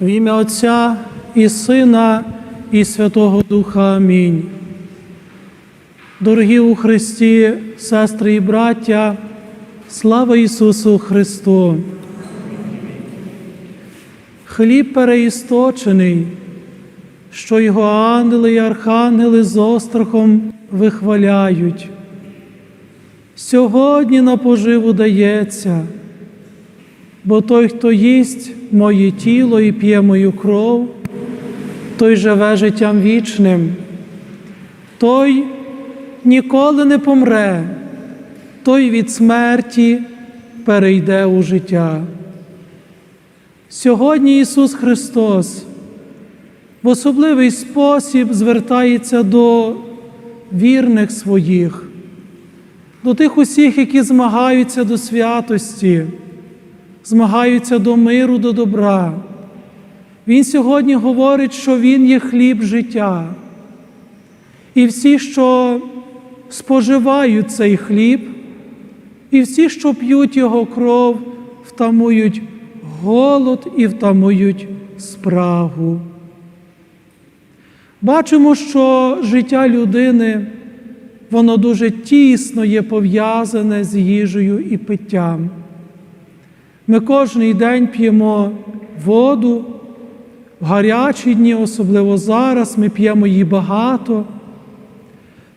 В ім'я Отця і Сина, і Святого Духа. Амінь. Дорогі у Христі, сестри і браття, слава Ісусу Христу! Хліб переісточений, що його ангели і архангели з острахом вихваляють. Сьогодні на поживу дається, бо той, хто їсть моє тіло і п'є мою кров, той живе життям вічним, той ніколи не помре, той від смерті перейде у життя. Сьогодні Ісус Христос в особливий спосіб звертається до вірних своїх, до тих усіх, які змагаються до святості, змагаються до миру, до добра. Він сьогодні говорить, що Він є хліб життя. І всі, що споживають цей хліб, і всі, що п'ють Його кров, втамують голод і втамують спрагу. Бачимо, що життя людини, воно дуже тісно є пов'язане з їжею і питтям. Ми кожний день п'ємо воду, в гарячі дні, особливо зараз, ми п'ємо її багато.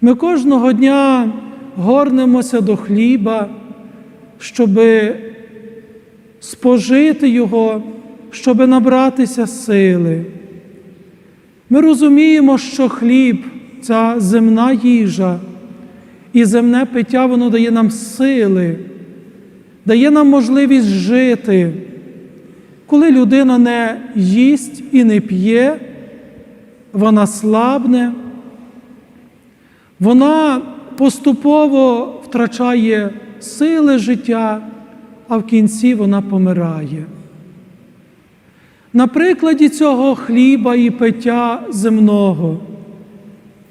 Ми кожного дня горнемося до хліба, щоби спожити Його, щоб набратися сили. Ми розуміємо, що хліб ця земна їжа і земне пиття, воно дає нам сили, дає нам можливість жити. Коли людина не їсть і не п'є, вона слабне, вона поступово втрачає сили життя а в кінці вона помирає. На прикладі цього хліба і пиття земного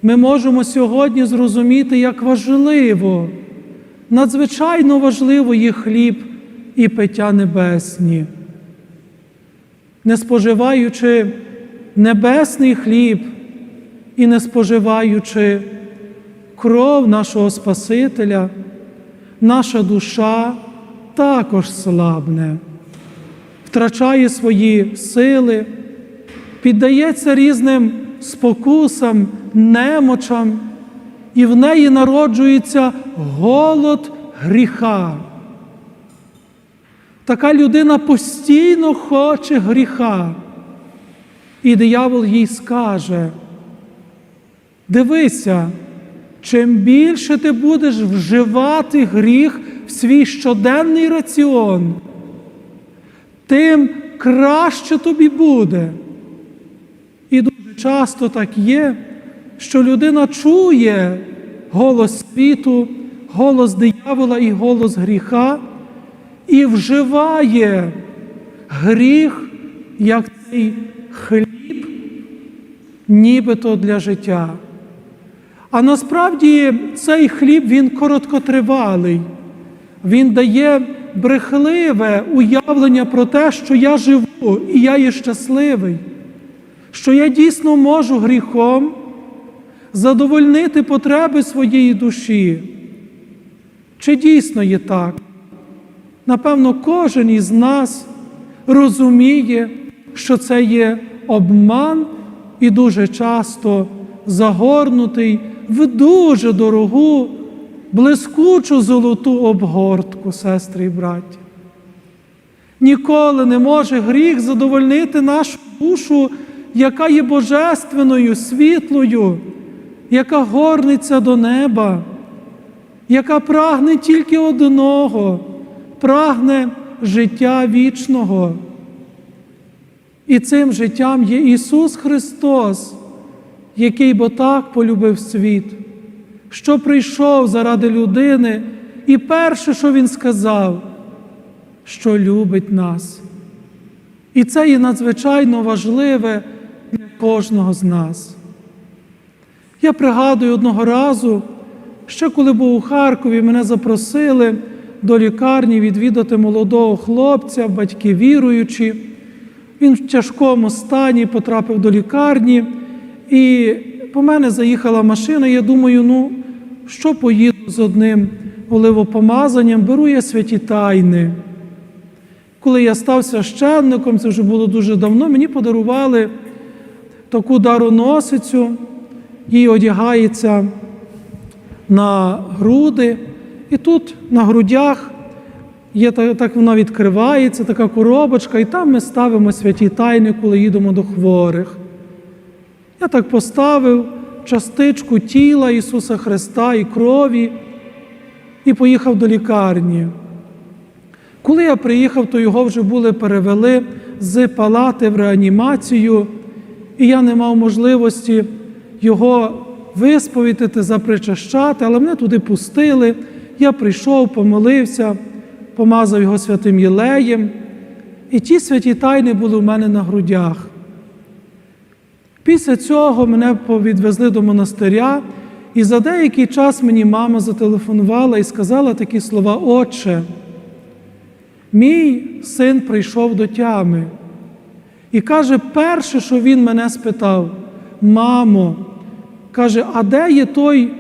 ми можемо сьогодні зрозуміти, як важливо, надзвичайно важливо є хліб і пиття небесні. Не споживаючи небесний хліб і не споживаючи кров нашого Спасителя, наша душа також слабне, втрачає свої сили, піддається різним спокусам, немочам, і в неї народжується голод гріха. Така людина постійно хоче гріха. І диявол їй скаже: дивися, чим більше ти будеш вживати гріх в свій щоденний раціон, тим краще тобі буде. І дуже часто так є, що людина чує голос світу, голос диявола і голос гріха, і вживає гріх, як цей хліб, нібито для життя. А насправді цей хліб він короткотривалий, він дає брехливе уявлення про те, що я живу і я є щасливий, що я дійсно можу гріхом задовольнити потреби своєї душі. Чи дійсно є так? Напевно, кожен із нас розуміє, що це є обман і дуже часто загорнутий в дуже дорогу, блискучу золоту обгортку, сестри і браті. Ніколи не може гріх задовольнити нашу душу, яка є божественною, світлою, яка горниться до неба, яка прагне тільки одного, прагне життя вічного. І цим життям є Ісус Христос, який бо так полюбив світ, що прийшов заради людини, і перше, що Він сказав, що любить нас. І це є надзвичайно важливе для кожного з нас. Я пригадую одного разу, ще коли був у Харкові, мене запросили до лікарні відвідати молодого хлопця, батьки віруючі. Він в тяжкому стані потрапив до лікарні, і по мене заїхала машина. Я думаю, ну що поїду з одним оливопомазанням, беру я святі тайни. Коли я став священником, це вже було дуже давно, мені подарували таку дароносицю, їй одягається на груди, і тут на грудях є так, так вона відкривається, така коробочка, і там ми ставимо святі тайни, коли їдемо до хворих. Я так поставив частичку тіла Ісуса Христа і крові і поїхав до лікарні. Коли я приїхав, то його вже були перевели з палати в реанімацію, і я не мав можливості його висповідати, запричащати, але мене туди пустили. Я прийшов, помолився, помазав його святим Єлеєм, і ті святі тайни були у мене на грудях. Після цього мене відвезли до монастиря, і за деякий час мені мама зателефонувала і сказала такі слова: Отче, мій син прийшов до тями. І каже, перше, що він мене спитав, мамо, каже, а де є той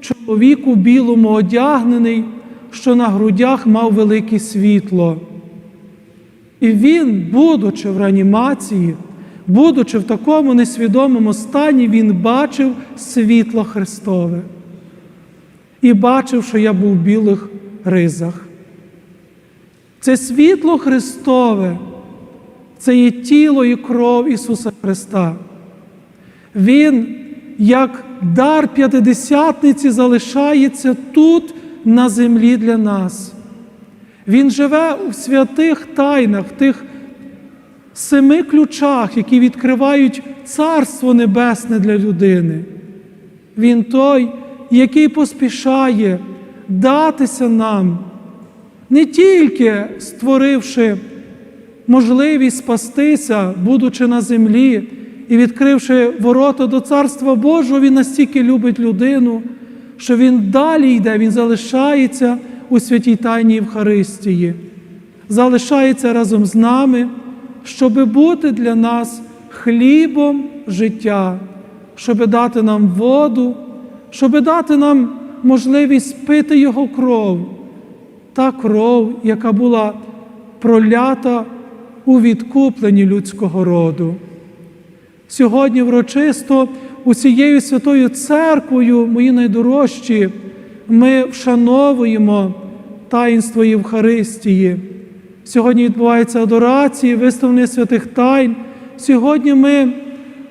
чоловік у білому одягнений, що на грудях мав велике світло? І він, будучи в реанімації, будучи в такому несвідомому стані, він бачив світло Христове і бачив, що я був в білих ризах. Це світло Христове, це є тіло і кров Ісуса Христа. Він, як дар п'ятидесятниці, залишається тут, на землі для нас. Він живе у святих тайнах, тих семи ключах, які відкривають Царство Небесне для людини. Він той, який поспішає датися нам, не тільки створивши можливість спастися, будучи на землі і відкривши ворота до Царства Божого, Він настільки любить людину, що Він далі йде, Він залишається у святій Тайні Євхаристії, залишається разом з нами, щоб бути для нас хлібом життя, щоб дати нам воду, щоб дати нам можливість пити Його кров, та кров, яка була пролята у відкупленні людського роду. Сьогодні врочисто усією Святою Церквою, мої найдорожчі, ми вшановуємо таїнство Євхаристії. Сьогодні відбуваються адорації, виставлення святих тайн. Сьогодні ми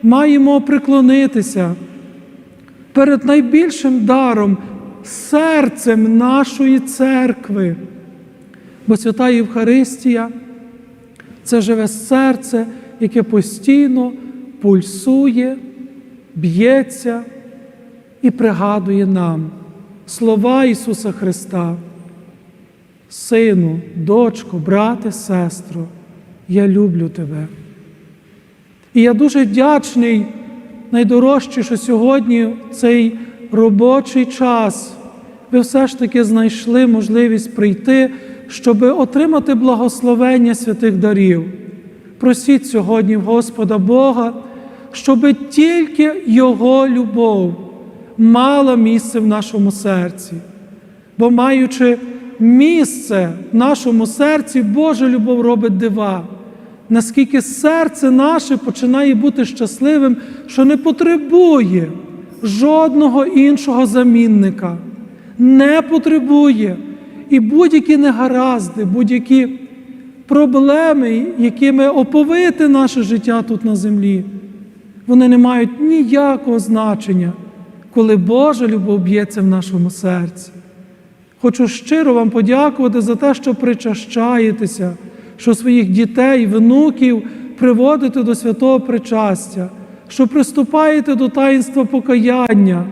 маємо приклонитися перед найбільшим даром, серцем нашої церкви. Бо свята Євхаристія це живе серце, яке постійно пульсує, б'ється і пригадує нам слова Ісуса Христа. Сину, дочко, брате, сестро, я люблю тебе. І я дуже вдячний, найдорожче, що сьогодні цей робочий час ви все ж таки знайшли можливість прийти, щоб отримати благословення святих дарів. Просіть сьогодні Господа Бога, щоб тільки Його любов мала місце в нашому серці. Бо маючи місце в нашому серці, Божа любов робить дива. Наскільки серце наше починає бути щасливим, що не потребує жодного іншого замінника, не потребує. І будь-які негаразди, будь-які проблеми, якими оповити наше життя тут на землі, вони не мають ніякого значення, коли Божа любов б'ється в нашому серці. Хочу щиро вам подякувати за те, що причащаєтеся, що своїх дітей, внуків приводите до святого причастя, що приступаєте до таїнства покаяння,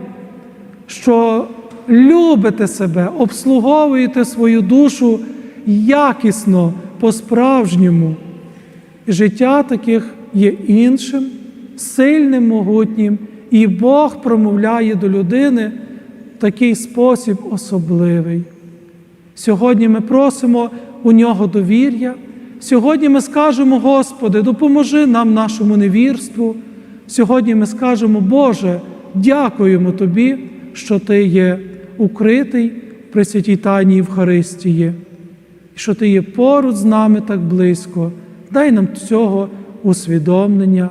що любите себе, обслуговуєте свою душу якісно, по-справжньому. Життя таких є іншим, сильним, могутнім, і Бог промовляє до людини в такий спосіб особливий. Сьогодні ми просимо у нього довір'я, Сьогодні ми скажемо, Господи, допоможи нам нашому невірству. Сьогодні ми скажемо, Боже, дякуємо Тобі, що Ти є укритий при святій Тайні Євхаристії, що Ти є поруч з нами так близько. Дай нам цього усвідомлення.